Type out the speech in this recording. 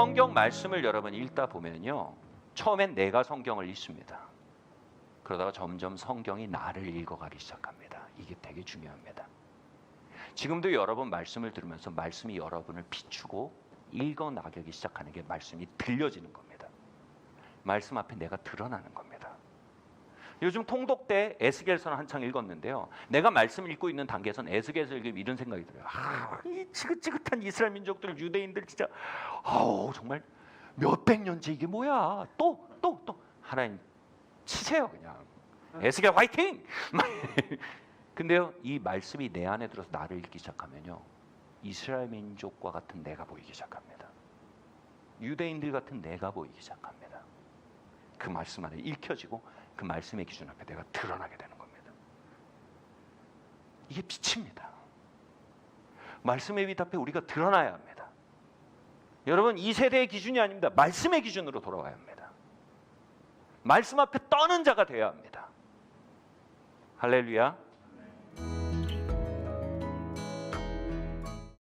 성경 말씀을 여러분 읽다 보면요. 처음엔 내가 성경을 읽습니다. 그러다가 점점 성경이 나를 읽어가기 시작합니다. 이게 되게 중요합니다. 지금도 여러분 말씀을 들으면서 말씀이 여러분을 비추고 읽어 나가기 시작하는 게 말씀이 들려지는 겁니다. 말씀 앞에 내가 드러나는 겁니다. 요즘 통독 때 에스겔서는 한창 읽었는데요. 내가 말씀을 읽고 있는 단계에서는 에스겔서 읽으면 이런 생각이 들어요. 아, 이 지긋지긋한 이스라엘 민족들, 유대인들 진짜 아우 정말 몇백 년째 이게 뭐야? 또 또 또 하나님 치세요 그냥. 에스겔 화이팅! 막 근데요 이 말씀이 내 안에 들어서 나를 읽기 시작하면요 이스라엘 민족과 같은 내가 보이기 시작합니다. 유대인들 같은 내가 보이기 시작합니다. 그 말씀 안에 읽혀지고 그 말씀의 기준 앞에 내가 드러나게 되는 겁니다. 이게 빛입니다. 말씀의 빛 앞에 우리가 드러나야 합니다. 여러분 이 세대의 기준이 아닙니다. 말씀의 기준으로 돌아와야 합니다. 말씀 앞에 떠는 자가 되어야 합니다. 할렐루야.